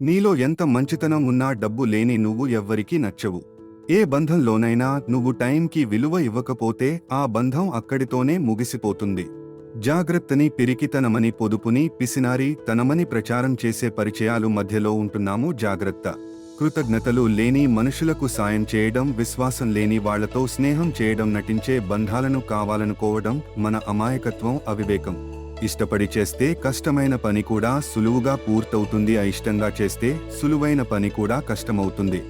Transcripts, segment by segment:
నీలో ఎంత మంచితనం ఉన్నా డబ్బు లేని నువ్వు ఎవ్వరికీ నచ్చవు. ఏ బంధంలోనైనా నువ్వు టైంకి విలువ ఇవ్వకపోతే ఆ బంధం అక్కడితోనే ముగిసిపోతుంది. జాగ్రత్తని పిరికితనమని పొదుపుని పిసినారి తనమని ప్రచారం చేసే పరిచయాలు మధ్యలో ఉంటున్నాము. జాగ్రత్త. కృతజ్ఞతలు లేని మనుషులకు సాయం చేయడం విశ్వాసం లేని వాళ్ళతో స్నేహం చేయడం నటించే బంధాలను కావాలనుకోవడం మన అమాయకత్వం అవివేకం. ఇష్టపడి చేస్తే కష్టమైన పని కూడా సులువుగా పూర్తవుతుంది. అయిష్టంగా చేస్తే సులువైన పని కూడా కష్టమవుతుంది.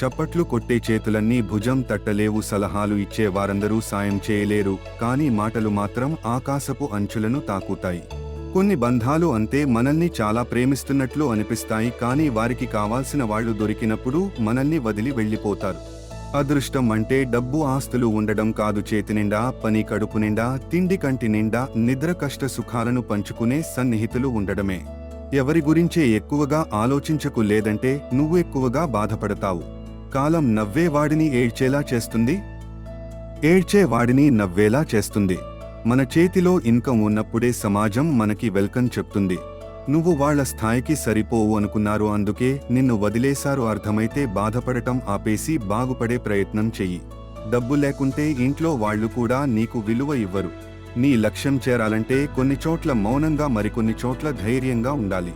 చప్పట్లు కొట్టే చేతులన్నీ భుజం తట్టలేవు సలహాలు ఇచ్చే వారందరూ సాయం చేయలేరు కానీ మాటలు మాత్రం ఆకాశపు అంచులను తాకుతాయి. కొన్ని బంధాలు అంతే మనల్ని చాలా ప్రేమిస్తున్నట్లు అనిపిస్తాయి కానీ వారికి కావాల్సిన వాళ్ళు దొరికినప్పుడు మనల్ని వదిలి వెళ్ళిపోతారు. అదృష్టం అంటే డబ్బు ఆస్తులు ఉండడం కాదు చేతి నిండా పని కడుపు నిండా తిండి కంటి నిండా నిద్ర కష్ట సుఖాలను పంచుకునే సన్నిహితులు ఉండడమే. ఎవరి గురించే ఎక్కువగా ఆలోచించకు లేదంటే నువ్వు ఎక్కువగా బాధపడతావు. కాలం నవ్వేవాడిని ఏడ్చేలా చేస్తుంది? ఏడ్చేవాడిని నవ్వేలా చేస్తుంది? మన చేతిలో ఇన్కమ్ ఉన్నప్పుడే సమాజం మనకి వెల్కమ్ చెప్తుంది. నువ్వు వాళ్ళ స్థాయికి సరిపోవు అనుకున్నారు అందుకే నిన్ను వదిలేశారు అర్థమైతే బాధపడటం ఆపేసి బాగుపడే ప్రయత్నం చెయ్యి. డబ్బు లేకుంటే ఇంట్లో వాళ్ళు కూడా నీకు విలువ ఇవ్వరు. నీ లక్ష్యం చేరాలంటే కొన్ని చోట్ల మౌనంగా మరికొన్ని చోట్ల ధైర్యంగా ఉండాలి.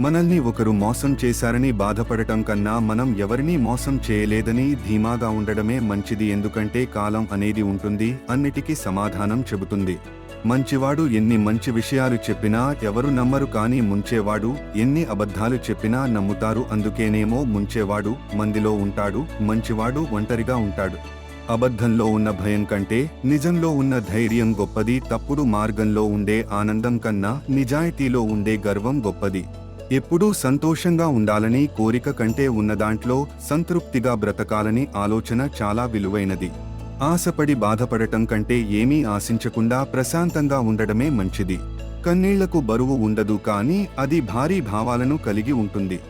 మనల్ని ఒకరు మోసం చేశారని బాధపడటం కన్నా మనం ఎవరినీ మోసం చేయలేదని ధీమాగా ఉండడమే మంచిది ఎందుకంటే కాలం అనేది ఉంటుంది అన్నిటికీ సమాధానం చెబుతుంది. మంచివాడు ఎన్ని మంచి విషయాలు చెప్పినా ఎవరు నమ్మరు కానీ ముంచేవాడు ఎన్ని అబద్ధాలు చెప్పినా నమ్ముతారు అందుకేనేమో ముంచేవాడు మందిలో ఉంటాడు మంచివాడు ఒంటరిగా ఉంటాడు. అబద్ధంలో ఉన్న భయం కంటే నిజంలో ఉన్న ధైర్యం గొప్పది తప్పుడు మార్గంలో ఉండే ఆనందం కన్నా నిజాయితీలో ఉండే గర్వం గొప్పది. ఎప్పుడూ సంతోషంగా ఉండాలని కోరిక కంటే ఉన్నదాంట్లో సంతృప్తిగా బ్రతకాలని ఆలోచన చాలా విలువైనది. ఆశపడి బాధపడటం కంటే ఏమీ ఆశించకుండా ప్రశాంతంగా ఉండడమే మంచిది. కన్నీళ్ళకు బరువు ఉండదు కానీ అది భారీ భావాలను కలిగి ఉంటుంది.